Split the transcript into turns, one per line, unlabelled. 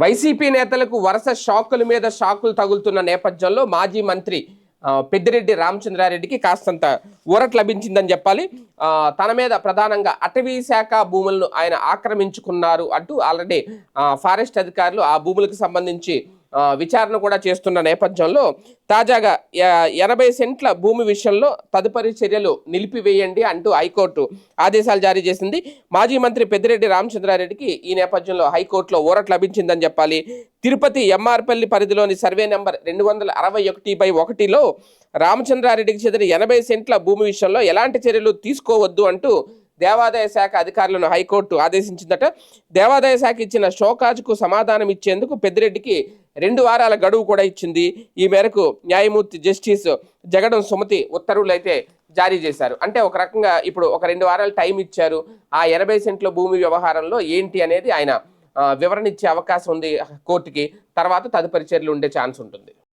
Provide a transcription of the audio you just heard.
YCP నేతలకు వరుస షాకుల మీద షాకులు తగులుతున్న నేపథ్యంలో మాజీ మంత్రి పెద్దిరెడ్డి రామచంద్రారెడ్డికి కాస్తంత ఊరట్ లభించిందని చెప్పాలి. తన మీద ప్రధానంగా అటవీ శాఖ భూములను ఆయన ఆక్రమించుకున్నారు అంటూ ఆల్రెడీ ఫారెస్ట్ అధికారులు ఆ భూములకు సంబంధించి విచారణ కూడా చేస్తున్న నేపథ్యంలో తాజాగా ఎనభై సెంట్ల భూమి విషయంలో తదుపరి చర్యలు నిలిపివేయండి అంటూ హైకోర్టు ఆదేశాలు జారీ చేసింది. మాజీ మంత్రి పెద్దిరెడ్డి రామచంద్రారెడ్డికి ఈ నేపథ్యంలో హైకోర్టులో ఊరట్ లభించిందని చెప్పాలి. తిరుపతి ఎంఆర్పల్లి పరిధిలోని సర్వే నెంబర్ రెండు వందల అరవై ఒకటి బై ఒకటిలో రామచంద్రారెడ్డికి చెందిన ఎనభై సెంట్ల భూమి విషయంలో ఎలాంటి చర్యలు తీసుకోవద్దు అంటూ దేవాదాయ శాఖ అధికారులను హైకోర్టు ఆదేశించిందట. దేవాదాయ శాఖ ఇచ్చిన షోకాజ్కు సమాధానం ఇచ్చేందుకు పెద్దిరెడ్డికి రెండు వారాల గడువు కూడా ఇచ్చింది. ఈ మేరకు న్యాయమూర్తి జస్టిస్ జగడం సుమతి ఉత్తర్వులు అయితే జారీ చేశారు. అంటే ఒక రకంగా ఇప్పుడు ఒక రెండు వారాలు టైం ఇచ్చారు. ఆ ఎనభై సెంట్ల భూమి వ్యవహారంలో ఏంటి అనేది ఆయన వివరణ ఇచ్చే అవకాశం ఉంది కోర్టుకి. తర్వాత తదుపరి చర్యలు ఉండే ఛాన్స్ ఉంటుంది.